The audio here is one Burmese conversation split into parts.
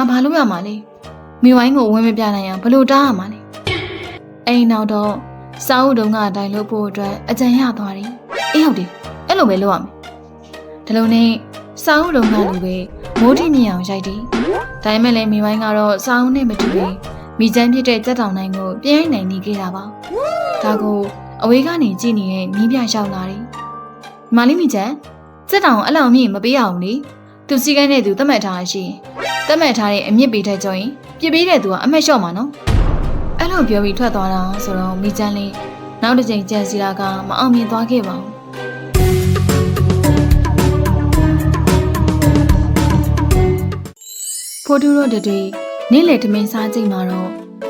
ငါဘာလုပ်ရမှာလဲမိဝိုင်းကိုဝင်မပြနိုင်အောင်ဘလို့တားရမှာလဲအိမ်နောက်တော့စာအုပ်တုံးကအတိုင်းလုပ်ဖို့အတွက်အကြံရသွားတယ်အေးဟုတ်တယ်အဲ့လိုပဲလုပ်ရမယ်ဒီလိုနဲ့စာအုပ်တုံးကလူပဲမိုးတိမြင်အောင်ရိုက်တယ်ဒါပေမဲ့လည်းမိဝိုင်းကတော့စာအုပ်နဲ့မတူပဲမိချမ်းဖြစ်တဲ့ကြက်တောင်နိုင်ကိုပြင်းနိုင်နေခဲ့တာပါဒါကိုအဝေးကနေကြည့်နေတဲ့နီးပြရောက်လာတယ်မာလီမိချမ်းကြက်တောင်အဲ့လောက်မြင့်မပေးအောင်လေ သူစီကန်းနဲ့သူသတ်မှတ်ထားရရှိရင်သတ်မှတ်ထားတဲ့အမြင့်ပေးတဲ့ကြောရင်ပြစ်ပေးတဲ့သူကအမှတ်လျှော့မှာနော်အဲ့လိုပြောပြီးထွက်သွားတာဆိုတော့မိချမ်းလေးနောက်တစ်ချိန်ကြံစီတာကမအောင်မြင်သွားခဲ့ပါဘူးဖိုးတူတို့တတွေနေ့လေထမင်းစားချိန်မှာတော့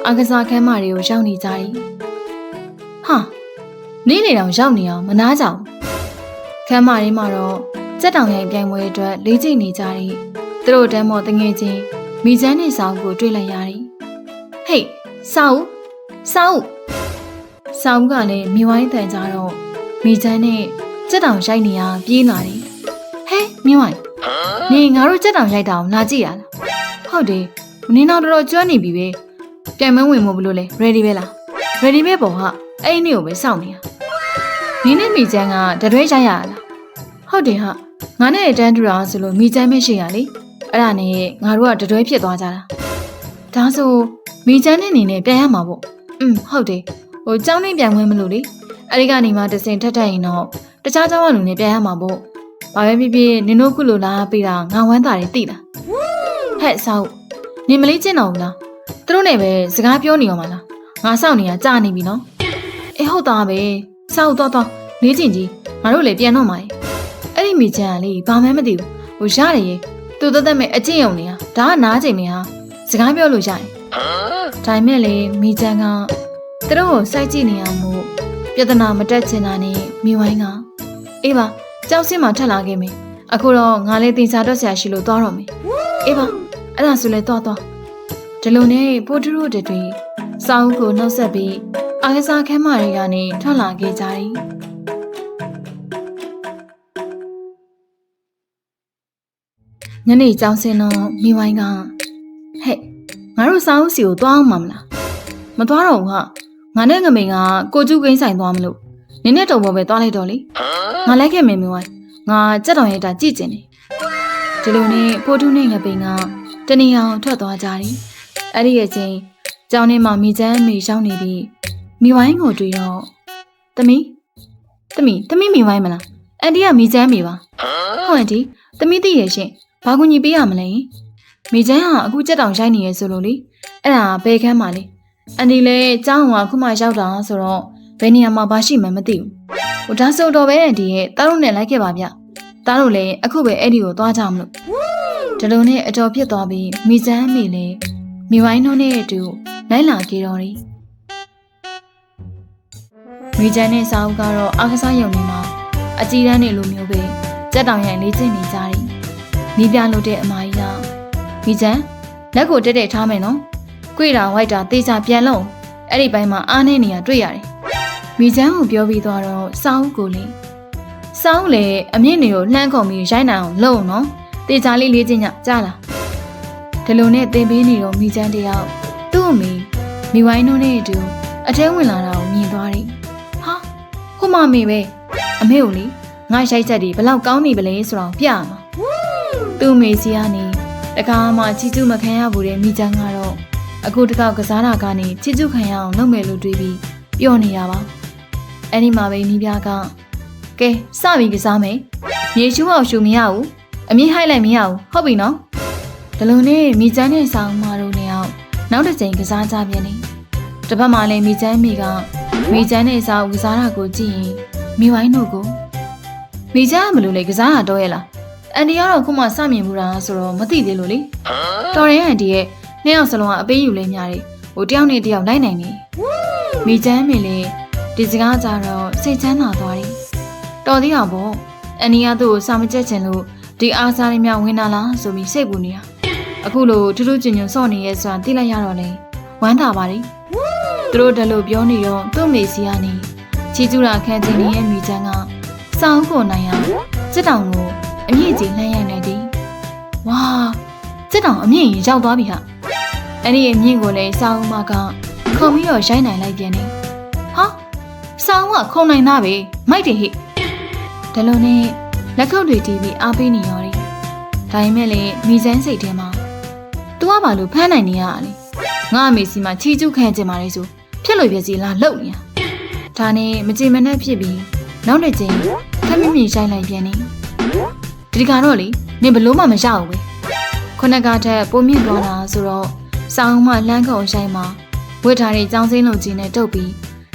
အကစားခန်းမတွေကိုရောက်နေကြတယ်ဟာနေ့လေတောင်ရောက်နေအောင်မနာကြဘူးခန်းမတွေမှာတော့ စက်တောင်ရိုင်ပြိုင်ပွဲအတွက်လေးချိန်နေကြတယ်သူတို့တန်းမော်တငယ်ချင်းမိချမ်းနဲ့စာအုပ်ကိုတွေ့လိုက်ရတယ်ဟေးစာအုပ်စာအုပ်စာအုပ်ကလည်းမိဝိုင်းတန်ကြတော့မိချမ်းနဲ့စက်တောင်ရိုက်နေရပြေးလာတယ်ဟဲမိဝိုင်းနေငါတို့စက်တောင်ရိုက်တာကိုလာကြည့်ရလားဟုတ်တယ်နင်းတော့တော်တော်ကျွမ်းနေပြီပဲပြိုင်ပွဲဝင်မို့ဘလို့လဲ ready ပဲလား ready ပဲပေါ့ဟာအဲ့ဒီနေ့ကိုပဲစောင့်နေတာနင်းနဲ့မိချမ်းကတရွဲရိုက်ရလားဟုတ်တယ်ဟာ ငါနဲ့တန်းတူတာဆိုလို့မိချမ်းမရှိရလေအဲ့ဒါနဲ့ငါတို့ကတတွဲဖြစ်သွားကြတာဒါဆိုမိချမ်းနဲ့နေနဲ့ပြန်ရမှာပေါ့อืมဟုတ်တယ်ဟိုเจ้าနဲ့ပြန်ဝင်မလို့လေအဲ့ဒီကနေမှတစင်ထက်ထက်ရင်တော့တခြားเจ้าကလူနဲ့ပြန်ရမှာပေါ့ဘာပဲဖြစ်ဖြစ်နင်တို့ခုလိုလာပေးတာငါဝမ်းသာတယ်သိလားဟဲ့ဆောက်နင်မလေးကျင့်တော်ဘူးလားသူတို့နဲ့ပဲစကားပြောနေရောမလားငါစောင့်နေတာကြာနေပြီနော်အေးဟုတ်သားပဲစောက်တော့တော့လေးချင်ကြီးငါတို့လည်းပြန်တော့မှာအဲ့ ဒီမိချမ်းကလေဘာမှမသိဘူးဟိုရတယ်ရေသူသက်သက်မဲ့အကျင့်ယုံနေတာဒါကနားကျင်နေတာစကားပြောလို့ရတယ်ဒါပေမဲ့လေမိချန်ကသူတို့ကိုစိုက်ကြည့်နေအောင်မို့ပြဿနာမတက်ချင်တာနဲ့မိဝိုင်းကအေးပါကြောက်စင်းမှထက်လာခဲ့မယ်အခုတော့ငါလည်းတင်စားတော့ဆရာရှိလို့သွားတော့မယ်အေးပါအဲ့ဒါဆိုလဲသွားသွားဒီလိုနဲ့ပိုးထူးတို့တွေစောင်းကိုနှုတ်ဆက်ပြီးအာကစားခန်းမတွေကနေထွက်လာခဲ့ကြတယ် ညနေကြောင်းစင်းတော့မိဝိုင်းကဟဲ့ငါတို့စာအုပ်စီကိုသွားအောင်မမလားမသွားတော့ဘူးဟာငါနဲ့ငမိန်ကကိုကျူးကိန်းဆိုင်သွားမလို့နင်းနဲ့တုံပေါ်ပဲသွားလိုက်တော့လေငါလိုက်ခဲ့မယ်မိဝိုင်းငါကြက်တော်ရဲ့တာကြည့်ကျင်တယ်ဒီလိုနဲ့ပိုးထူးနဲ့ငပိန်ကတနေအောင်ထွက်သွားကြတယ်အဲ့ဒီရဲ့ချင်းကြောင်းထဲမှာမိချမ်းမိရှောင်းနေပြီးမိဝိုင်းကိုတွေ့တော့တမီးတမီးတမီးမိဝိုင်းမလားအန်တီကမိချမ်းမိပါဟုတ်အန်တီတမီးသိရဲ့ရှင် ဘာကူညီပေးရမလဲမိချမ်းဟာအခုကြက်တောင်ရိုက်နေရဲဆိုလို့လေအဲ့ဒါဘယ်ခန်းမှာလဲအန်တီလည်းကျောင်းကခုမှရောက်တာဆိုတော့ဘယ်နေရာမှာဘာရှိမှမသိဘူးဟိုဒါဆိုတော့ပဲအန်တီရဲ့တားတို့နဲ့လိုက်ခဲ့ပါဗျတားတို့လည်းအခုပဲအဲ့ဒီကိုသွားကြမလို့ဒီလိုနဲ့အတော်ဖြစ်သွားပြီးမိချမ်းမိလည်းမိဝိုင်းတို့နဲ့အတူလိုက်လာကြတော့တယ်မိချမ်းနဲ့စာအုပ်ကတော့အားကစားရုံတွေမှာအကြီးတန်းတွေလိုမျိုးပဲကြက်တောင်ရိုင်လေးကျင့်နေကြတယ် နီးပြလို့တဲ့အမကြီးကမိချမ်းလက်ကိုတက်တက်ထားမယ်နော်ကြွေတာဝိုက်တာတေချာပြန်လုံးအဲ့ဒီဘိုင်းမှာအားနေနေရတွေ့ရတယ်မိချမ်းကိုပြောပြီးသွားတော့စာအုပ်ကိုလေစာအုပ်လေအမြင့်တွေကိုလှမ်းခုံပြီးရိုက်နိုင်အောင်လုပ်နော်တေချာလေးလေးချင်းညကြားလားဒီလိုနဲ့တင်ပေးနေတော့မိချမ်းတယောက်သူ့အမေမိဝိုင်းတို့နဲ့အတူအထဲဝင်လာတာကိုမြင်သွားတယ်ဟာခုမမေပဲအမေကိုလေငါရိုက်ချက်ဒီဘလောက်ကောင်းနေပလဲဆိုတော့ပြရမှာ သူ့အမေစီကနေတခါမှချီကျူးမခံရဘူးတဲ့မိချမ်းကတော့အခုတကောက်ကစားတာကနေချီကျူးခံရအောင်လုပ်မယ်လို့တွေးပြီးပျော်နေတာပါအဲ့ဒီမှာပဲနီးပြားကကဲစပြီကစားမယ်မြေရှူးအောင်ရှူမရဘူးအမြင့်ဟိုက်လိုက်မရဘူးဟုတ်ပြီနော်ဒီလိုနဲ့မိချမ်းနဲ့ဆောင်းမတို့နဲ့အောင်နောက်တစ်ချိန်ကစားကြပြန်နေတစ်ဖက်မှာလည်းမိချမ်းမိကမိချမ်းနဲ့ဆောင်းကစားတာကိုကြည့်ရင်မိဝိုင်းတို့ကိုမိချမ်းကမလို့လေကစားတာတော့ရဲ့လား အန်တီကတော့ခုမှစမြင်မှုတာဆိုတော့မသိသေးလို့လေတော်ရင်အန်တီရဲ့နှစ်ယောက်စလုံးကအပေးယူလဲများတယ်ဟိုတယောက်နဲ့တယောက်လိုက်နိုင်နေမိချမ်းမိလေဒီစကားကြတော့စိတ်ချမ်းသာသွားတယ်တော်သေးအောင်ပေါ့အန်နီကသူ့ကိုစာမကြက်ချင်လို့ဒီအားစားလေးများဝင်လာလားဆိုပြီးစိတ်ပူနေတာအခုလိုထူးထူးချွန်ချွန်စော့နေရဲဆိုတာသိလိုက်ရတော့လေဝမ်းသာပါတယ်သူတို့တလို့ပြောနေတော့သူ့မေစီကနေချီကျူတာခန့်ချင်းရဲ့မိချမ်းကစောင်းကိုနိုင်အောင်စစ်တောင်ကို အမြင့်ကြီးလှမ်းရိုက်နေသည်ဝါစစ်တောင်အမြင့်ရင်ရောက်သွားပြီဟာအဲ့ဒီအမြင့်ကိုလည်းစာအုံးမကခုံပြီးတော့ရိုက်နိုင်လိုက်ပြန်တယ်ဟာစာအုံးကခုံနိုင်တာပဲမိုက်တယ်ဟိဒါလိုနဲ့လက်ခုပ်တွေတီးပြီးအားပေးနေရော်တယ်ဒါပေမဲ့လည်းမိစမ်းစိတ်ထဲမှာ तू ကဘာလို့ဖမ်းနိုင်နေရလဲငါအမေစီမှာချီကျူးခံကျင်ပါလေဆိုဖြစ်လို့ပြစီလားလှုပ်နေတာဒါနဲ့မကြင်မနဲ့ဖြစ်ပြီးနောက်တစ်ချိန်ခက်မြင့်မြင့်ဆိုင်လိုက်ပြန်နေ ဒီကတော့လေနင်ဘလို့မှမရဘူးပဲခုနကတည်းကပုံမြင့်သွားတာဆိုတော့စောင်းမလမ်းခုံဆိုင်မှာဝတ်ထားတဲ့ចောင်းစင်းလုံးကြီးနဲ့တုပ်ပြီး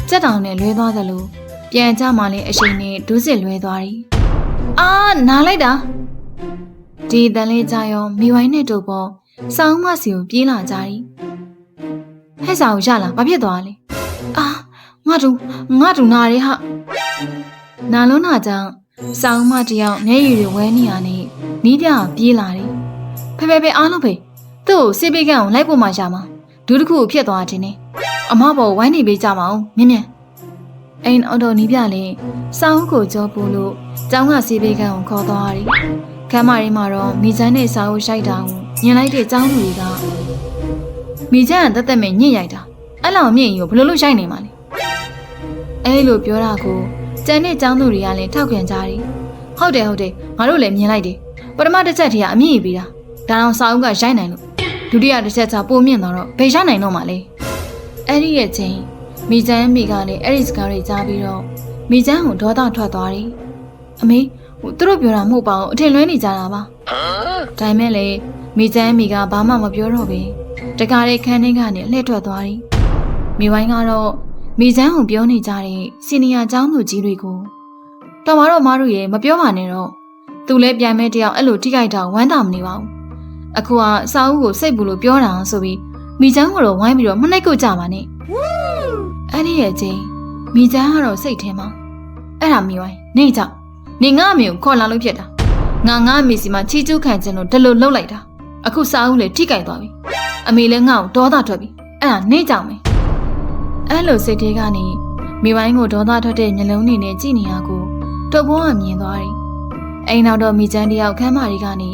စက်တောင်နဲ့လွဲသွားသလိုပြန်ကြမှလည်းအရှိန်နဲ့ဒူးစစ်လွဲသွားတယ်အာနားလိုက်တာဒီတန်လေးကြရောမိဝိုင်းနဲ့တို့ပေါ်စောင်းမစီကိုပြေးလာကြတယ်ဟဲ့စာကိုရလာဘာဖြစ်သွားလဲအာငါတို့ငါတို့နာရဲဟာနာလုံးနာကြောင့် စောင်းမတယောက်မျက်ရည်တွေဝဲနေရနဲ့နီးပြပြေးလာတယ်ဖေဖေဖေအားလုံးဖေသူ့ကိုစေးပေးကန်းကိုလိုက်ဖို့မှရမှာဒူးတစ်ခုကိုဖြစ်သွားတယ်နဲ့အမဘောဝိုင်းနေပေးကြမအောင်မြင်မြင်အိမ်အော်တော်နီးပြလေးစောင်းကိုကြောပို့လို့ကျောင်းကစေးပေးကန်းကိုခေါ်သွားတယ်ခမ်းမရင်းမှာတော့မိချမ်းနဲ့စာအုပ်ရှိုက်တာကိုမြင်လိုက်တဲ့ကျောင်းသူတွေကမိချမ်းကတက်တက်မဲ့ညစ်ရိုက်တာအဲ့လောက်မြင့်ရင်ကိုဘယ်လိုလုပ်ရှိုက်နေမှာလဲအဲ့လိုပြောတာကို ကျန်တဲ့ကျောင်းသူတွေကလည်းထောက်ခံကြတယ်ဟုတ်တယ်ဟုတ်တယ်ငါတို့လည်းမြင်လိုက်တယ်ပထမတစ်ချက်တည်းကအမြင့်ကြီးပြီးတာဒါတော့စာအုပ်ကရိုက်နိုင်လို့ဒုတိယတစ်ချက်ကျပိုမြင့်တော့တော့ဘယ်ရနိုင်တော့မှလဲအဲ့ဒီရဲ့ချင်းမိချမ်းမိကလည်းအဲ့ဒီစကားတွေကြားပြီးတော့မိချမ်းကိုဒေါသထွက်သွားတယ်အမေဟိုသူတို့ပြောတာမဟုတ်ပါဘူးအထင်လွဲနေကြတာပါဒါပေမဲ့လေမိချမ်းမိကဘာမှမပြောတော့ဘူးတကားတဲ့ခန်းထဲကနေလှည့်ထွက်သွားတယ်မိဝိုင်းကတော့ မိချမ်းကိုပြောနေကြတဲ့စီနီယာကျောင်းသူကြီးတွေကိုတော်မတော့မတို့ရေမပြောပါနဲ့တော့သူလည်းပြန်မဲ့တယောက်အဲ့လိုထိခိုက်တာဝမ်းသာမနေပါဘူးအခုကစာအုပ်ကိုစိတ်ပူလို့ပြောတာဆိုပြီးမိချမ်းကိုတော့ဝိုင်းပြီးတော့မနှိပ်ကိုကြပါနဲ့အဲ့ဒီရဲ့ချင်းမိချမ်းကတော့စိတ်ထဲမှာအဲ့ဒါမိဝိုင်းနေကြနေငါအမေကိုခေါ်လာလို့ဖြစ်တာငါငါအမေစီမှာချီကျူးခံခြင်းလို့ဒီလိုလှုပ်လိုက်တာအခုစာအုပ်လည်းထိကြိုက်သွားပြီအမေလည်းငါ့ကိုဒေါသထွက်ပြီအဲ့ဒါနေကြမယ် အဲ့လိုစိတ်သေးကနေမိဝိုင်းကိုဒေါသထွက်တဲ့မျက်လုံးတွေနဲ့ကြည့်နေရကိုတုပ်ဘောကမြင်သွားတယ်အိမ်နောက်တော့မိချမ်းတယောက်ခမ်းမတွေကနေ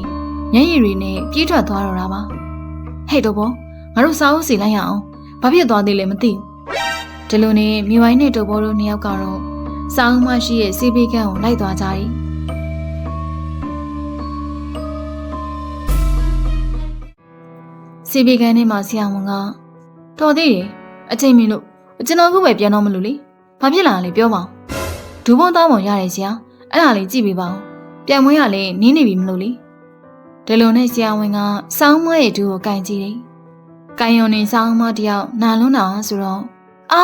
မျက်ရည်တွေနဲ့ပြေးထွက်သွားတော့တာပါဟဲ့တုပ်ဘောငါတို့စာအုပ်စီလိုက်ရအောင်ဘာဖြစ်သွားသေးလဲမသိဘူးဒီလိုနဲ့မိဝိုင်းနဲ့တုပ်ဘောတို့နှစ်ယောက်ကတော့စောင်းမရှိရဲ့စီးပေးကန်းကိုလိုက်သွားကြတယ်စီးပေးကန်းထဲမှာဆရာဝန်ကတော်သေးတယ်အချိန်မီလို့ ကျွန်တော်ခုပဲပြန်တော့မလို့လေဘာဖြစ်လာလဲပြောပါဦးဒူးဘုံတောင်းပုံရတယ်ဆရာအဲ့ဒါလေးကြည့်ပေးပါဦးပြန်မွေးရလဲနင်းနေပြီမလို့လေဒီလိုနဲ့ဆရာဝန်ကစောင်းမရဲ့ဒူးကိုကင်ကြည့်တယ်ကင်ယုံနေစောင်းမတယောက်နာလွန်းတာဆိုတော့အာ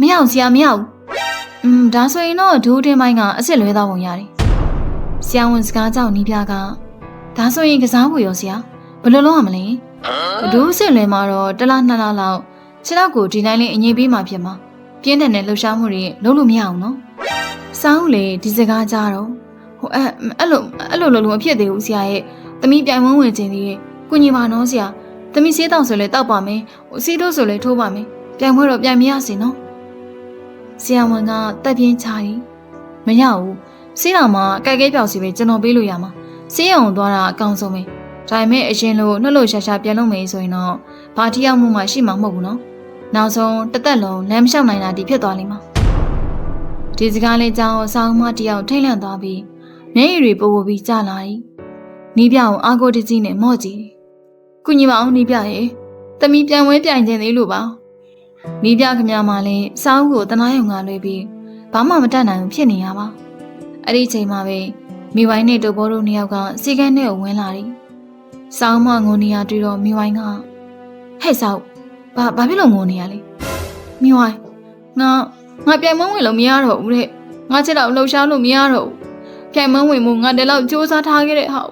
မရအောင်ဆရာမရအောင်อืมဒါဆိုရင်တော့ဒူးတင်းပိုင်းကအစ်စ်လွဲတော့ပုံရတယ်ဆရာဝန်စကားကြောင့်နီးပြကဒါဆိုရင်ကစားဖို့ရောဆရာဘယ်လိုလုပ်ရမလဲဒူးစစ်လွဲမှာတော့တစ်လားနှစ်လားလောက် ခြေတော့ကိုဒီတိုင်းလေးအငြိပေးမှဖြစ်မှာပြင်းတဲ့နဲ့လှူရှားမှုတွေလုပ်လို့မရအောင်နော်စောင်းလေဒီစကားကြားတော့ဟိုအဲ့အဲ့လိုအဲ့လိုလုပ်လို့မဖြစ်သေးဘူးဆရာရဲ့သမီးပြိုင်ဝန်းဝင်ခြင်းသေးရဲ့ကုညီပါနော်ဆရာသမီးစေးတောင်ဆိုလဲတောက်ပါမယ်ဟိုစီးတို့ဆိုလဲထိုးပါမယ်ပြိုင်ပွဲတော့ပြိုင်မရစေနော်ဆရာဝန်ကတက်ပြင်းချရီမရဘူးစေးတော်မှာကြိုက်ခဲပြောက်စီပဲကျွန်တော်ပေးလို့ရမှာစေးရုံသွားတာအကောင်းဆုံးပဲဒါပေမဲ့အရင်လိုနှုတ်လို့ရှာရှာပြန်လုပ်မယ်ဆိုရင်တော့ဘာတိရောက်မှုမှရှိမှာမဟုတ်ဘူးနော် နောက်ဆုံးတစ်သက်လုံးလမ်းမလျှောက်နိုင်တာဒီဖြစ်သွားလိမ့်မှာဒီစကားလေးကြောင့်ဆောင်းမတယောက်ထိတ်လန့်သွားပြီးမျက်ရည်တွေပိုပိုပြီးကျလာ၏နီးပြအောင်အာကိုတကြီးနဲ့မော့ကြည့်ကုညီမအောင်နီးပြရဲ့တမီပြန်ဝဲပြိုင်ခြင်းသေးလို့ပါနီးပြခမမလည်းစောင်းကိုတနာယုံကလွှဲပြီးဘာမှမတတ်နိုင်ဘူးဖြစ်နေရပါအဲ့ဒီချိန်မှာပဲမိဝိုင်းနဲ့တိုဘောတို့နှစ်ယောက်ကစီကန်းနဲ့ဝင်လာတယ်စောင်းမငိုနေရတွေ့တော့မိဝိုင်းကဟဲ့ဆောက် ဘာဘာဖြစ်လို့ငိုနေရလဲမိဝိုင်းငါငါပြိုင်မဝင်လို့မရတော့ဘူးတဲ့ငါချက်တော့လှုပ်ရှားလို့မရတော့ဘူးပြိုင်မဝင်မှုငါတည်းလောက်စူးစမ်းထားခဲ့တဲ့ဟာ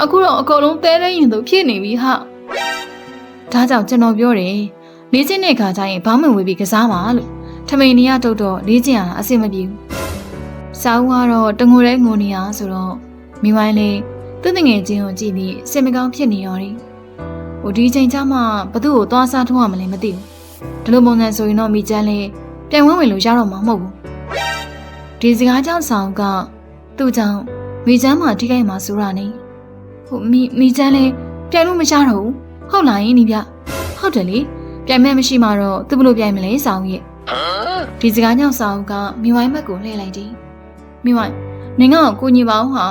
အခုတော့အကုန်လုံးတဲတဲ့ရင်သူဖြစ်နေပြီဟာဒါကြောင့်ကျွန်တော်ပြောတယ်လေးချင်းတဲ့ခါကျရင်ဘောင်းမင်ဝေးပြီးကစားပါလို့ထမိန်နေရတုတ်တော့လေးချင်းရတာအဆင်မပြေဘူးစာဦးကတော့တငိုတဲ့ငိုနေရဆိုတော့မိမိုင်းလေးသူ့တငယ်ချင်းကိုကြည့်ပြီးစင်မကောင်းဖြစ်နေရော်တယ် ဟိုဒီချိန်ကျမှဘသူ့ကိုသွားစားထိုးရမလဲမသိဘူးဒီလိုပုံစံဆိုရင်တော့မိချမ်းလေးပြန်ဝဲဝင်လို့ရတော့မှာမဟုတ်ဘူးဒီစကားကြောင့်ဆောင်ကသူ့ကြောင့်မိချမ်းမှာထိခိုက်မှာဆိုရနေဟိုမိမိချမ်းလေးပြိုင်လို့မရတော့ဘူးဟုတ်လားယင်းနီပြဟုတ်တယ်လေပြိုင်မဲ့မရှိမှတော့သူဘလို့ပြိုင်မလဲဆောင်းရဲ့ဒီစကားကြောင့်ဆောင်းကမိဝိုင်းဘက်ကိုလှည့်လိုက်တယ်မိဝိုင်းနင်ကကိုညီပါအောင်ဟာ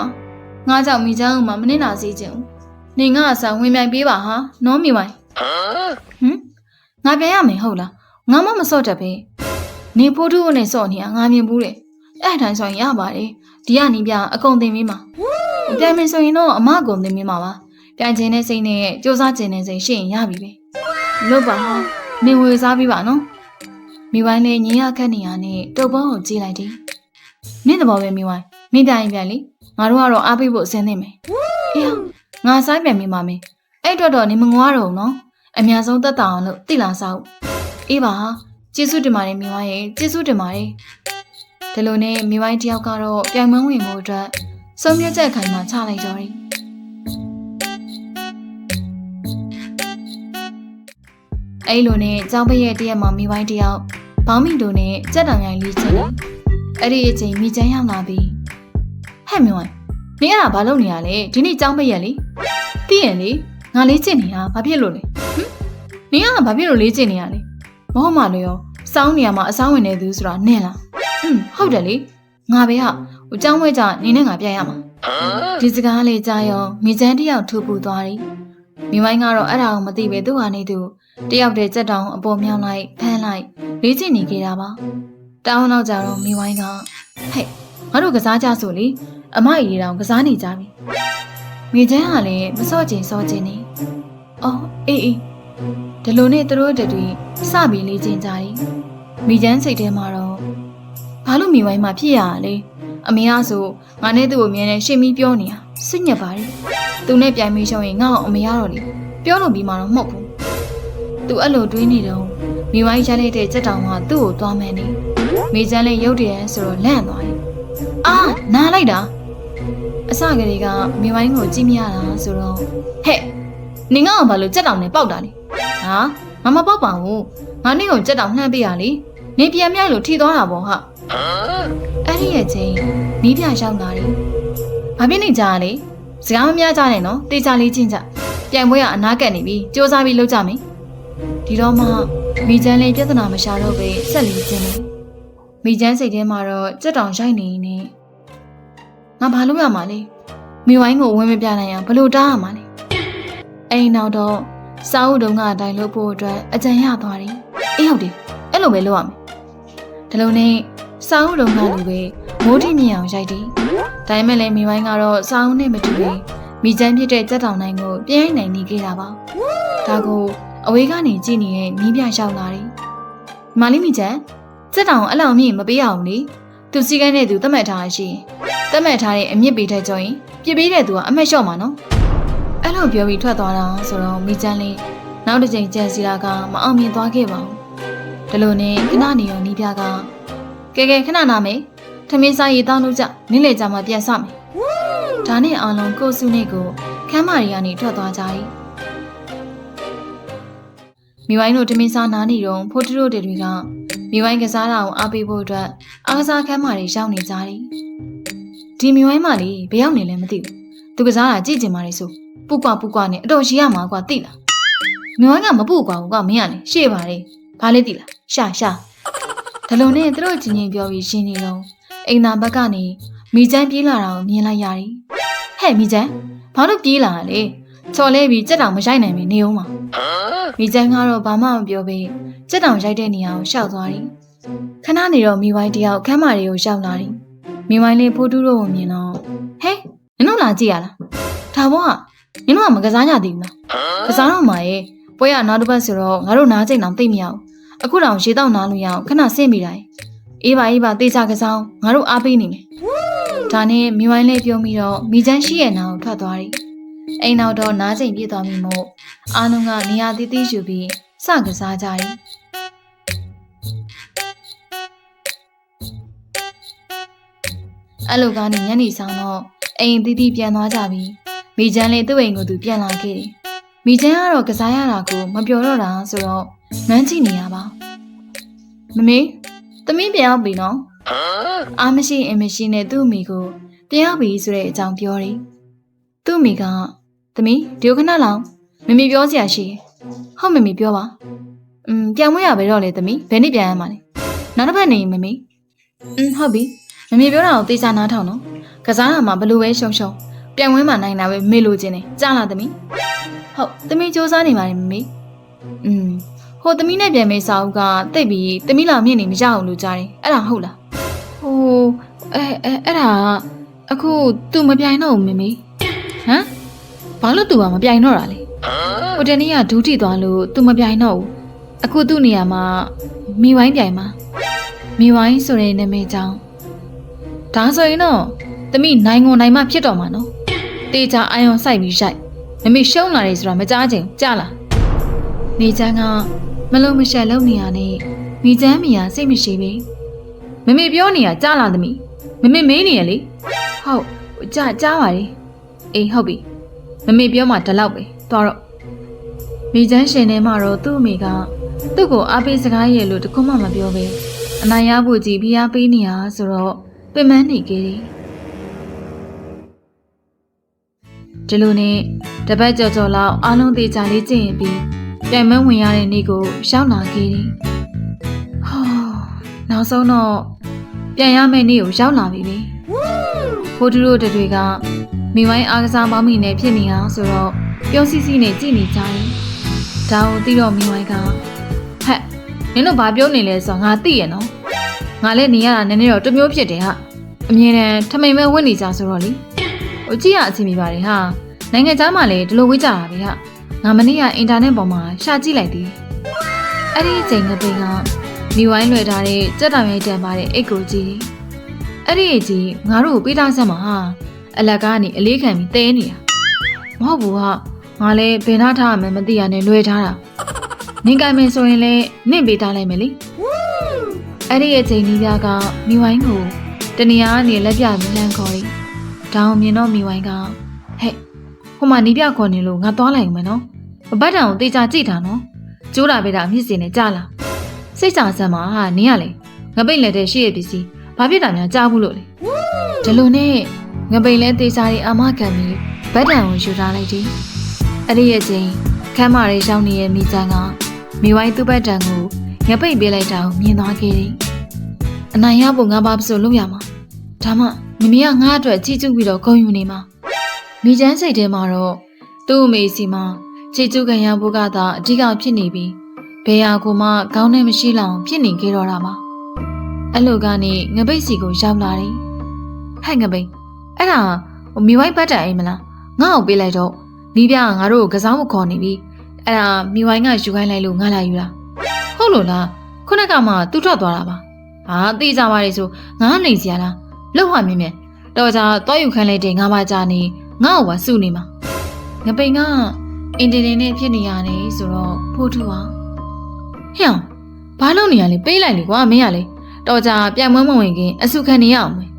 ငါကြောင့်မိချမ်းအောင်မမနစ်နာစေချင်ဘူး နင်ကဆောင်းဝင်ပြိုင်ပေးပါဟာနော်မိဝိုင်းဟမ်ငါပြန်ရမယ်ဟုတ်လားငါမမစော့တတ်ပဲနေဖိုးထုနဲ့စော့နေငါမြင်ဘူးတယ်အဲ့တိုင်းဆိုရင်ရပါတယ်ဒီကနီးပြအကုန်တင်ပေးမှာပြိုင်မယ်ဆိုရင်တော့အမအကုန်တင်ပေးမှာပါပြိုင်ခြင်းနဲ့စိတ်နဲ့စူးစမ်းခြင်းနဲ့စိတ်ရှိရင်ရပြီပဲလို့ပါဟာနေဝေစားပြီးပါနော်မိဝိုင်းလေးညင်ရခက်နေရနဲ့တုပ်ပေါင်းကိုကြည့်လိုက်တယ်နင့်သဘောပဲမိဝိုင်းမိတိုင်ပြန်လေငါတို့ကတော့အားပေးဖို့အစင်းနေမယ်အေးဟာ ငါဆိုင်ပြန်မိပါမယ်အဲ့အတွက်တော့နေမငွားတော့ဘူးနော်အများဆုံးတက်တာအောင်လို့တိလာစားဦးအေးပါဟာကျေးဇူးတင်ပါတယ်မိဝိုင်းရဲ့ကျေးဇူးတင်ပါတယ်ဒီလိုနဲ့မိဝိုင်းတယောက်ကတော့ပြိုင်မဝင်မှုအတွက်ဆုံးဖြတ်ချက်ခိုင်မှာချလိုက်တော့တယ်အဲ့လိုနဲ့ကျောင်းပရဲ့တရက်မှာမိဝိုင်းတယောက်ဘောင်းမီတို့နဲ့ကြက်တောင်ရိုင်လေးချင်တယ်အဲ့ဒီအချိန်မိချမ်းရောက်လာပြီးဟဲ့မိဝိုင်း နင်အဲ့ဒါဘာလုပ်နေရလဲဒီနေ့ကျောင်းပရဲ့လေသိရင်လေငါလေးချင်နေတာဘာဖြစ်လို့လဲဟမ်နင်ကဘာဖြစ်လို့လေးချင်နေရလဲမဟုတ်မှလည်းရောစောင်းနေရမှာအဆောင်ဝင်နေသူဆိုတာနင့်လားဟွန်းဟုတ်တယ်လေငါပဲဟာဟိုကျောင်းဝဲကြနင်းနဲ့ငါပြန်ရမှာဒီစကားလေးကြားရောမိချမ်းတယောက်ထူပူသွားတယ်မိမိုင်းကတော့အဲ့ဒါကိုမသိပဲသူ့ဟာနေသူတယောက်တည်းစက်တောင်အပေါ်မြောင်းလိုက်ဖမ်းလိုက်လေးချင်နေခဲ့တာပါတောင်းတော့ကြတော့မိမိုင်းကဟဲ့ငါတို့ကစားကြဆိုလေ အမအီတောင်ကစားနေကြပြီမိချမ်းကလည်းမစော့ကျင်စော့ကျင်နေအော်အေးအေးဒီလိုနဲ့သူတို့တတွေစပြီးလေးချင်ကြတယ်မိချမ်းစိတ်ထဲမှာတော့ဘာလို့မိမိုင်းမှာဖြစ်ရလဲအမေကဆိုငါနဲ့သူ့ကိုအမြဲတမ်းရှင်းပြီးပြောနေတာစိတ်ညစ်ပါတယ်သူနဲ့ပြိုင်မေးရှုံးရင်ငါ့ကိုအမေရတော့လေပြောလို့ပြီးမှတော့မဟုတ်ဘူးသူအဲ့လိုတွေးနေတော့မိမိုင်းရလိုက်တဲ့စက်တောင်ကသူ့ကိုသွားမှန်းနေမိချမ်းလေးရုပ်တရက်ဆိုတော့လန့်သွားတယ်အာနားလိုက်တာ အစကလေးကမိမိုင်းကိုကြည့်မရတာဆိုတော့ဟဲ့နင်ကဘာလို့စက်တောင်နဲ့ပေါက်တာလဲဟာငါမပေါက်ပါဘူးငါနင့်ကိုစက်တောင်နှမ်းပေးရလေနင်ပြန်မြိုက်လို့ထိသွားတာပေါ့ဟာအဲ့ဒီရဲ့ချင်းနီးပြရောက်လာတယ်ဘာဖြစ်နေကြရလဲစကားမများကြနဲ့နော်တေချာလေးချင်းကြပြိုင်ပွဲကအနားကပ်နေပြီစူးစမ်းပြီးလုပ်ကြမယ်ဒီတော့မှမိချမ်းလေးပြဿနာမရှာတော့ပဲဆက်လေးချင်းနေမိချမ်းစိတ်ထဲမှာတော့ကြက်တောင်ရိုက်နေနေ ငါဘာလုပ်ရမှာလဲမိဝိုင်းကိုဝင်မပြနိုင်အောင်ဘလို့တားရမှာလဲအိမ်နောက်တော့စာအုပ်တုံးကအတိုင်းလုပ်ဖို့အတွက်အကြံရသွားတယ်အေးဟုတ်တယ်အဲ့လိုပဲလုပ်ရမယ်ဒီလိုနဲ့စာအုပ်တုံးကလူပဲမိုးတိမြင်အောင်ရိုက်တယ်ဒါပေမဲ့လည်းမိဝိုင်းကတော့စာအုပ်နဲ့မတူဘူးမိချမ်းဖြစ်တဲ့ကြက်တောင်နိုင်ကိုပြင်းနိုင်နေခဲ့တာပါဒါကိုအဝေးကနေကြည့်နေတဲ့မီးပြရောက်လာတယ်မာလီမီချမ်းကြက်တောင်အဲ့လောက်မြင့်မပေးအောင်လေ သူစီကန်းနဲ့သူတတ်မှတ်ထားရှိရင်တတ်မှတ်ထားတဲ့အမြင့်ပေးတဲ့ကြောရင်ပြစ်ပေးတဲ့သူကအမှတ်လျှော့မှာနော်အဲ့လိုပြောပြီးထွက်သွားတာဆိုတော့မိချမ်းလေးနောက်တစ်ချိန်ကြံစီလာကမအောင်မြင်သွားခဲ့ပါဘူးဒီလိုနဲ့ခဏနေရောနီးပြကကဲကဲခဏနာမယ်ထမင်းစားရေးတောင်းလို့ကြနင်းလေကြမှာပြန်စမယ်ဒါနဲ့အောင်လုံးကိုစုနဲ့ကိုခမ်းမရီကနေထွက်သွားကြ၏မိဝိုင်းတို့ထမင်းစားနားနေတော့ဖိုးတတို့တွေက မိဝိုင်းကစားတာကိုအားပေးဖို့အတွက်အားကစားခမ်းမတွေရောက်နေကြတယ်ဒီမိဝိုင်းမလေးဘယ်ရောက်နေလဲမသိဘူးသူကစားတာကြည့်ကျင်ပါလေဆိုပူကွာပူကွာနဲ့အတော်ရှိရမှာကွာသိလားမိဝိုင်းကမပူကွာဘူးကွာမင်းကလေရှေ့ပါလေဘာလဲသိလားရှာရှာဒါလုံးနဲ့သူတို့ချင်းချင်းပြောပြီးရှင်းနေတော့အိမ်သာဘက်ကနေမိချမ်းပြေးလာတာကိုမြင်လိုက်ရတယ်ဟဲ့မိချမ်းဘာလို့ပြေးလာလဲချော်လဲပြီးကြက်တောင်မရိုက်နိုင်မနေအောင်ပါမိချမ်းကတော့ဘာမှမပြောဘဲ ကြက်တောင်ရိုက်တဲ့နေရာကိုရှောက်သွားတယ်ခဏနေတော့မိဝိုင်းတယောက်ခမ်းမာတွေကိုရှောက်လာတယ်မိဝိုင်းလေးဖိုးတူးတို့ကိုမြင်တော့ဟဲ့နင်တို့လာကြည့်ရလားဒါဘောကနင်တို့ကမကစားကြသေးဘူးလားကစားတော့မှာရဲ့ပွဲရနောက်တစ်ပတ်ဆိုတော့ငါတို့နားကျိန်အောင်သိမ့်မရအောင်အခုတောင်ရေတောက်နားလို့ရအောင်ခဏဆင့်မိတိုင်းအေးပါအေးပါတေချာကစားငါတို့အားပေးနေမယ်ဒါနဲ့မိဝိုင်းလေးပြုံးပြီးတော့မိချမ်းရှိရဲ့နာကိုထွက်သွားတယ်အိမ်နောက်တော့နားကျိန်ပြည့်သွားပြီမို့အာနုံကနေရာတီးတီးယူပြီးစကစားကြတယ် အဲ့လိုကနေညနေဆောင်တော့အိမ်တီးတီးပြန်သွားကြပြီမိချမ်းလေးသူ့အိမ်ကိုသူပြန်လာခဲ့တယ်မိချမ်းကတော့ကစားရတာကိုမပြောတော့တာဆိုတော့မန်းကြည့်နေရပါမမေသမီးပြန်ရောက်ပြီနော်အားမရှိအင်မရှိနဲ့သူ့အမိကိုပြန်ရောက်ပြီဆိုတဲ့အကြောင်းပြောတယ်သူ့အမိကတ သမီးဒီကိုခဏလောင်မမေပြောစရာရှိတယ်ဟုတ်မမေပြောပါอืมပြန်မွေးရပဲတော့လေသမီးဘယ်နေ့ပြန်ရမှာလဲနောက်တစ်ပတ်နေရင်မမေอืมဟုတ်ပြီ မမေပြောတာကိုသေချာနားထောင်နော်ကစားတာမှာဘလို့ပဲရှုံရှုံပြန်ဝဲမှာနိုင်တာပဲမေလိုချင်တယ်ကြားလားသမီးဟုတ်သမီးစူးစမ်းနေပါတယ်မမေอืมဟိုသမီးနဲ့ပြန်မေးစာအုပ်ကတိတ်ပြီးသမီးလာမြင့်နေမကြအောင်လို့ကြားတယ်အဲ့ဒါဟုတ်လားဟိုအဲအဲအဲ့ဒါကအခု तू မပြိုင်တော့ဘူးမမေဟမ်ဘာလို့ तू ကမပြိုင်တော့တာလဲဟိုတနေ့ကဒူးထိသွားလို့ तू မပြိုင်တော့ဘူးအခုသူ့နေရာမှာမိဝိုင်းပြိုင်မှာမိဝိုင်းဆိုတဲ့နာမည်ကြောင့် ဒါဆိုရင်တော့သမီးနိုင်ကုန်နိုင်မှဖြစ်တော့မှာနော်တေချာအာယုံစိုက်ပြီးရိုက်မမေရှုံးလာတယ်ဆိုတာမကြားချင်ဘူးကြားလားနေချမ်းကမလုံးမရှက်လုံးနေရနဲ့မိချမ်းမီယာစိတ်မရှိပြီမမေပြောနေရကြားလားသမီးမမေမေးနေရလေဟုတ်ကြားကြားပါလေအေးဟုတ်ပြီမမေပြောမှဒီလောက်ပဲသွားတော့မိချမ်းရှင်နေမှတော့သူ့အမေကသူ့ကိုအားပေးစကားရဲ့လို့တခုမှမပြောပဲအနိုင်ရဖို့ကြည်ဖိအားပေးနေရဆိုတော့ပ င်မနေခဲ့တယ်ဒီလိုနဲ့တပတ်ကြော်ကြော်လောက်အားလုံးသေးချာလေးကျင့်ရင်ပြီးပြိုင်မဝင်ရတဲ့နေ့ကိုရောက်လာခဲ့တယ်ဟောနောက်ဆုံးတော့ပြန်ရမယ့်နေ့ကိုရောက်လာပြီပဲဖိုးတူတို့တွေကမိဝိုင်းအားကစားမောင်းမိနေဖြစ်နေအောင်ဆိုတော့ပျော်စီစီနဲ့ကြည်နေကြတယ်ဒါကိုသိတော့မိဝိုင်းကဟဲ့နင်တို့ဘာပြောနေလဲဆိုတော့ငါသိရနော်ငါလည်းနေရတာနည်းနည်းတော့တစ်မျိုးဖြစ်တယ်ဟာ အမြဲတမ်းထမိန်ပဲဝင်နေကြဆိုတော့လေဟိုကြည့်ရအချင်းမိပါတယ်ဟာနိုင်ငံသားမှလည်းဒီလိုဝေးကြတာပဲဟာငါမနေ့ကအင်တာနက်ပေါ်မှာရှာကြည့်လိုက်သေးတယ်အဲ့ဒီအချိန်ကပိန်ကမိဝိုင်းလွယ်ထားတဲ့ကြက်တောင်ရိုက်တန်ပါတဲ့အိတ်ကိုကြည့်တယ်အဲ့ဒီအကြီးငါတို့ကိုပေးထားစမ်းပါဟာအလက်ကားကနေအလေးခံပြီးတဲနေတာမဟုတ်ဘူးဟာငါလည်းဘယ်နာထားရမှန်းမသိရနဲ့လွယ်ထားတာနင်ကင်မင်းဆိုရင်လည်းနင့်ပေးထားလိုက်မယ်လေအဲ့ဒီအချိန်ဒီပြကမိဝိုင်းကို တနေရာကနေလက်ပြပြီးလှမ်းခေါ်တယ်ဒေါင်မြင်တော့မိဝိုင်းကဟဲ့ဟိုမှာနီးပြခေါ်နေလို့ငါသွားလိုက်မယ်နော်ဘတ်တံကိုတေချာကြည့်တာနော်ကျိုးလာပေးတာအမြင့်စင်နဲ့ကြားလာစိတ်ချစမ်းမှာဟာနင်းရလေငပိတ်လက်တဲ့ရှိရပစ္စည်းဘာဖြစ်တာများကြားဘူးလို့လေဒီလိုနဲ့ငပိတ်လဲတေချာရီအာမခံပြီးဘတ်တံကိုယူထားလိုက်တယ်အဲ့ဒီရဲ့ချင်းခမ်းမလေးရှောင်းနေတဲ့မိချမ်းကမိဝိုင်းသူ့ဘတ်တံကိုငပိတ်ပေးလိုက်တာကိုမြင်သွားခဲ့တယ်အနိုင်ရဖို့ငါဘာပစိုးလုပ်ရမှာ ဒါမှမမေကငါ့အတွက်ကြည့်ကျုပ်ပြီးတော့ဂုဏ်ယူနေမှာမိချမ်းစိတ်ထဲမှာတော့သူ့အမေစီမှာချေကျုခံရဖို့ကသာအဓိကဖြစ်နေပြီးဘယ်ဟာကိုမှခေါင်းနဲ့မရှိလောက်ဖြစ်နေခဲ့တော့တာပါအဲ့လိုကနေငပိတ်စီကိုရောက်လာတယ်ဟဲ့ငပိတ်အဲ့ဒါဟိုမိဝိုင်းပတ်တိုင်အိမ်မလားငါ့ကိုပေးလိုက်တော့နီးပြကငါတို့ကိုကစားမခေါ်နေပြီအဲ့ဒါမိဝိုင်းကယူခိုင်းလိုက်လို့ငါလာယူတာဟုတ်လို့လားခုနကမှသူ့ထွက်သွားတာပါဟာသိကြပါလေဆိုငါနေစရာလား လောက်ဟာမြင်မြင်တော့ကြတော့ယူခိုင်းလိုက်တယ်ငါမကြနေငါ့ကိုပါစုနေမှာငပိန်ကအင်တင်တင်နဲ့ဖြစ်နေရတယ်ဆိုတော့ဖိုးထူအောင်ဟဲ့အောင်ဘာလုပ်နေရလဲပေးလိုက်လေကွာမင်းရလေတော့ကြပြိုင်မွေးမဝင်ခင်အစုခံနေရအောင်မယ်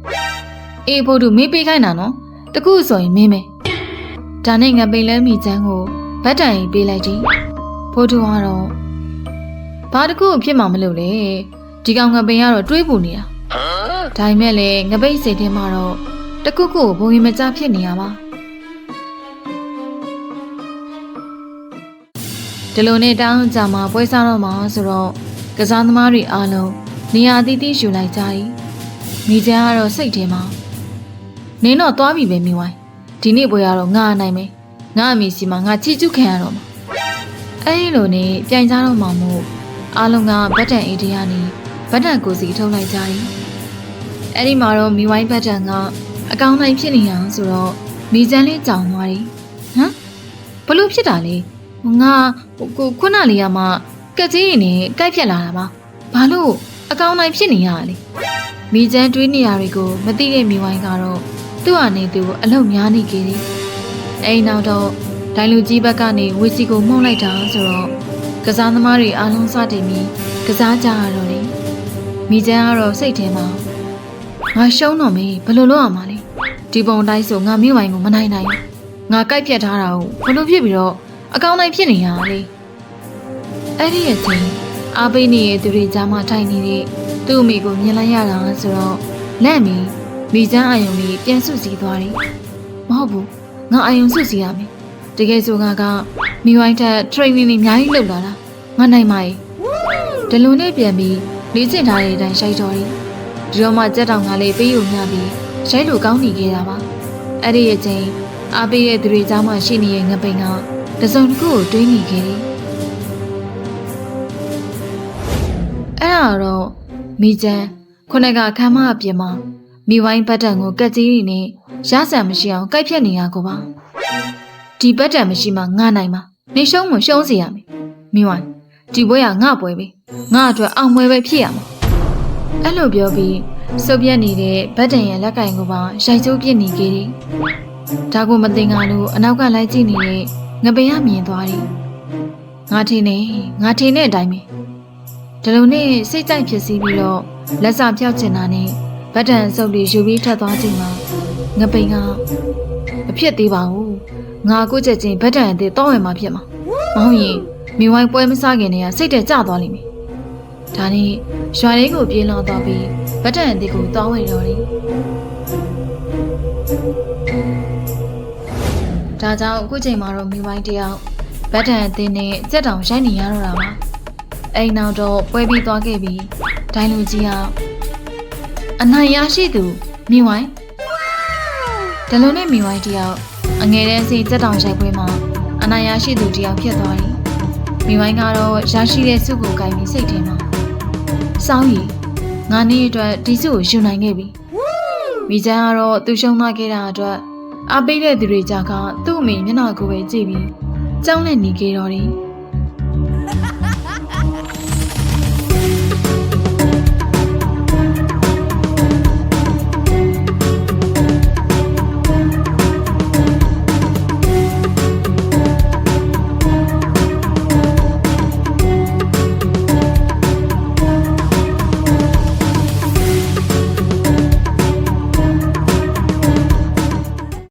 အေးဖိုးထူမင်းပေးခိုင်းတာနော်တကူဆိုရင်မင်းပဲဒါနဲ့ငပိန်လဲမိချမ်းကိုဗတ်တိုင်ပေးလိုက်ကြည့်ဖိုးထူကတော့ဘာတကူဖြစ်မှာမလို့လေဒီကောင်ငပိန်ကတော့တွေးပူနေတာ ဒါပေမဲ့လည်းငပိတ်စိတ်ထဲမှာတော့တခုခုဘုံရင်မကြဖြစ်နေရပါဒီလိုနဲ့တောင်းကြမှာပွဲစားတော့မှာဆိုတော့ကစားသမားတွေအားလုံးနေရာတီးတီးယူလိုက်ကြ၏မိချမ်းကတော့စိတ်ထဲမှာနင်းတော့သွားပြီပဲမိဝိုင်းဒီနေ့ပွဲကတော့ငါနိုင်မယ်ငါအမိစီမှာငါချီကျုခံရတော့မှာအဲဒီလိုနဲ့ပြိုင်ကြတော့မှာမို့အားလုံးကဗတ်တန်အေးတရားနေဗတ်တန်ကိုစီထုတ်လိုက်ကြ၏ အဲ့ဒီမှာတော့မိဝိုင်းဗတ်တန်ကအကောင်းတိုင်းဖြစ်နေအောင်ဆိုတော့မိချမ်းလေးကြောင်သွားတယ်ဟမ်ဘလို့ဖြစ်တာလဲငါကိုခုနလေးကမှကက်ကြီးရင်းနဲ့ကြိုက်ဖြတ်လာတာပါဘာလို့အကောင်းတိုင်းဖြစ်နေရလဲမိချမ်းတွေးနေရတွေကိုမသိတဲ့မိဝိုင်းကတော့သူ့အနေသူအလုံများနေကြတယ်အဲ့နောက်တော့ဒိုင်လူကြီးဘက်ကနေဝီစီကိုမှုန့်လိုက်တာဆိုတော့ကစားသမားတွေအားလုံးစတင်ပြီးကစားကြရတော့တယ်မိချမ်းကတော့စိတ်ထဲမှာ ငါရှုံးတော့မေးဘယ်လိုလုပ်ရမှာလဲဒီပုံတိုင်းဆိုငါမြို့ဝိုင်းကိုမနိုင်နိုင်ဘူးငါကြိုက်ပြတ်ထားတာကိုဘယ်လိုဖြစ်ပြီးတော့အကောင်းတိုင်းဖြစ်နေရလဲအဲ့ဒီရဲ့ချင်းအားပေးနေတဲ့သူတွေကြားမှာထိုင်နေတဲ့သူ့အမိကိုမြင်လိုက်ရတာဆိုတော့လက်မီမိချမ်းအာယုံလေးပြန်ဆုစီသွားတယ်မဟုတ်ဘူးငါအာယုံဆုစီရမယ်တတကယ်ဆိုငါကမိဝိုင်းထက် training တွေအများကြီးလုပ်လာတာငါနိုင်ပါရဲ့ဒလွန်နဲ့ပြန်ပြီးလေ့ကျင့်ထားတဲ့အတိုင်းရှိုက်တော်တယ် ဒီတော့မှကြက်တောင်ကလေးပေးယူမျှပြီးရှိုက်လိုကောင်းနေခဲ့တာပါအဲ့ဒီအချိန်အားပေးတဲ့သူတွေကြားမှာရှိနေတဲ့ငပိန်ကတစုံတစ်ခုကိုတွေးမိခဲ့တယ်အဲ့ဒါတော့မိချမ်းခုနကခမ်းမအပြင်မှာမိဝိုင်းဘတ်တန်ကိုကက်ကြီးတွေနဲ့ရဆန်မရှိအောင်ကိုက်ဖြတ်နေရကိုပါဒီဘတ်တန်မရှိမှငါနိုင်မှာနေရှုံးမရှုံးစီရမယ်မိဝိုင်းဒီပွဲကငါပွဲပဲငါအတွက်အောင်ပွဲပဲဖြစ်ရမှာ အဲ့လိုပြောပြီးစုပ်ပြက်နေတဲ့ဘတ်တန်ရဲ့လက်ကင်ကိုပါရိုက်ချိုးပစ်နေခဲ့တယ်ဒါကိုမသိငါလို့အနောက်ကလိုက်ကြည့်နေတဲ့ငပင်ကမြင်သွားတယ်ငါထင်နေငါထင်တဲ့အတိုင်းပဲဒီလိုနဲ့စိတ်ကြိုက်ဖြစ်စီပြီးတော့လက်စာပြောက်ချင်တာနဲ့ဗတ်တန်စုပ်လေးယူပြီးထွက်သွားချိန်မှာငပိန်ကမဖြစ်သေးပါဘူးငါကိုချက်ချင်းဗတ်တန်အသေးတောင်းဝင်มาဖြစ်မှာမဟုတ်ရင်မိဝိုင်းပွဲမစားခင်တည်းကစိတ်တက်ကြသွားလိမ့်မယ် ဒါနဲ့ရွာလေးကိုပြေးလာတော့ပြီးဗတ်တန်အသေးကိုတောင်းဝင်တော့တယ်ဒါကြောင့်အခုချိန်မှာတော့မိဝိုင်းတယောက်ဗတ်တန်အသေးနဲ့စက်တောင်ရိုက်နေရတော့တာပါအိမ်နောက်တော့ပွဲပြီးသွားခဲ့ပြီးဒိုင်လူကြီးကအနိုင်ရရှိသူမိဝိုင်းဒလုံးနဲ့မိဝိုင်းတယောက်အငယ်တန်းစီစက်တောင်ရိုက်ပွဲမှာအနိုင်ရရှိသူတယောက်ဖြစ်သွားတယ်မိဝိုင်းကတော့ရရှိတဲ့စုကိုကင်ပြီးစိတ်ထဲမှာ ။စောင်းရီငါနေ့အတွက်ဒီစုကိုယူနိုင်ခဲ့ပြီ။မိချမ်းကတော့သူရှုံးသွားခဲ့တာအတွက်အားပေးတဲ့သူတွေကြောင့်သူ့အမေမျက်နှာကိုပဲကြည့်ပြီးကြောက်လန့်နေခဲ့တော်တယ်။